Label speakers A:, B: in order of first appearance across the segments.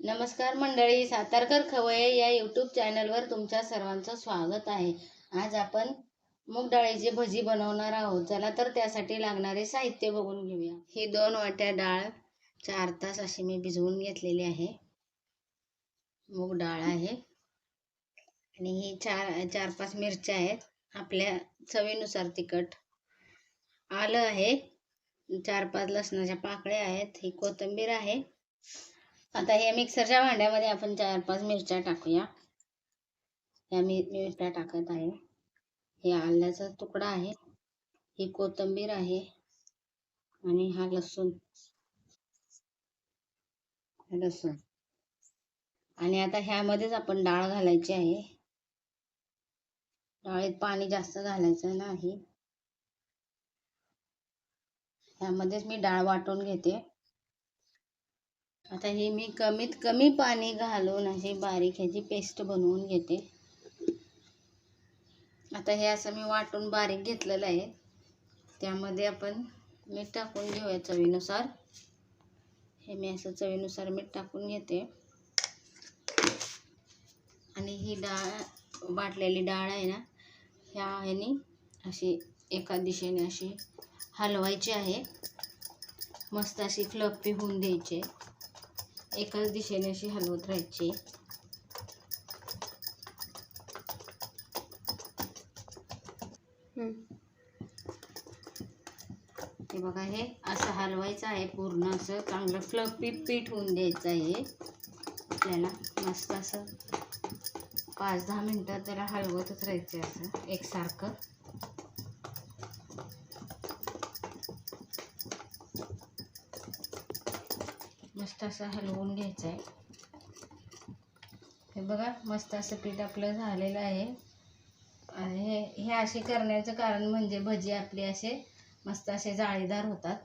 A: नमस्कार मंडळी सातारकर खवये या यूट्यूब चॅनलवर तुमच्या सर्वांचं स्वागत आहे. आज आपण मूग डाळीची भजी बनवणार आहोत. चला तर त्यासाठी लागणारे साहित्य बघून घेऊया. ही दोन वाट्या डाळ चार तास अशी मी भिजवून घेतलेली आहे. मूग डाळ आहे. आणि ही चार चार पाच मिरच्या आहेत. आपल्या चवीनुसार तिखट आलं आहे. चार पाच लसणाच्या पाकळ्या आहेत. ही कोथिंबीर आहे. आता हे मिक्सरच्या भांड्यामध्ये आपण चार पाच मिरच्या टाकूया. या मी मिरच्या टाकत आहे. हे आल्याचा तुकडा आहे. ही कोथिंबीर आहे. आणि हा लसूण. लसूण. आणि आता ह्यामध्येच आपण डाळ घालायची आहे. डाळीत पाणी जास्त घालायचं नाही. ह्यामध्येच मी डाळ वाटून घेते. आता ही मी कमीत कमी पाणी घालून अशी बारीक ह्याची पेस्ट बनवून घेते. आता हे असं मी वाटून बारीक घेतलेलं आहे. त्यामध्ये आपण मीठ टाकून घेऊया चवीनुसार. हे मी असं चवीनुसार मीठ टाकून घेते. आणि ही डाळ वाटलेली डाळ आहे ना ह्या ह्यानी अशी एका दिशेने अशी हलवायची आहे. मस्त अशी फ्लपी होऊन द्यायची एकाच दिशेने अशी हलवत राहायची. हे बघा हे असं हलवायचं आहे पूर्ण असं चांगलं फ्लफी पीठ होऊन द्यायचं आहे. आपल्याला मस्त असं पाच दहा मिनटं त्याला हलवतच राहायचं असं एकसारखं. मस्त असं हलवून घ्यायचं आहे हे बघा मस्त असं पीठ आपलं झालेलं आहे. आणि हे हे असे करण्याचं कारण म्हणजे भजी आपले असे मस्त असे जाळीदार होतात.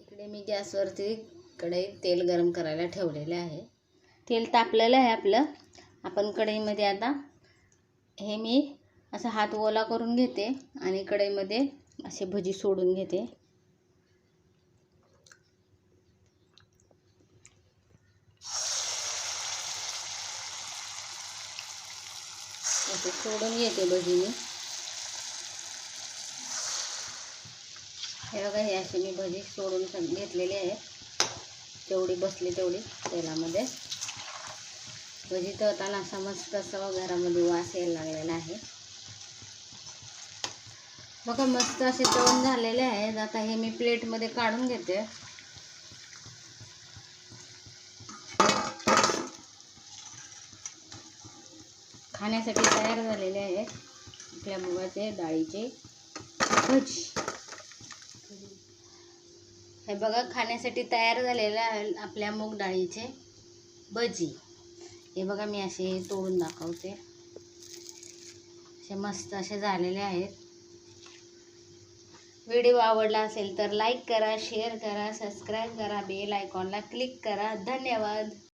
A: इकडे मी गॅसवरती कढईत तेल गरम करायला ठेवलेले आहे. तेल तापलेलं आहे आपलं. आपण कढईमध्ये आता हे मी असं हात ओला करून घेते आणि कढईमध्ये असे भजी सोडून घेते. असे सोडून घेते भजी मी हे बघा हे असे मी भजी सोडून घेतलेली आहे. तेवढी बसली तेवढी तेलामध्ये. भजी तळताना असा मस्त असा घरामध्ये वास यायला लागलेला आहे. बघा मस्त असे तळून झालेले आहेत. आता हे मी प्लेटमध्ये काढून घेते. खाण्यासाठी तयार झालेले आहेत आपल्या मुगाचे डाळीचे. भजी. हे बघा खाण्यासाठी तयार झालेले आहे आपल्या मूग डाळीचे. भजी. हे बघा मी असे तोडून दाखवते. असे मस्त असे झालेले आहेत. व्हिडिओ आवडला असेल तर लाईक करा शेअर करा सबस्क्राईब करा बेल आयकॉनला क्लिक करा. धन्यवाद.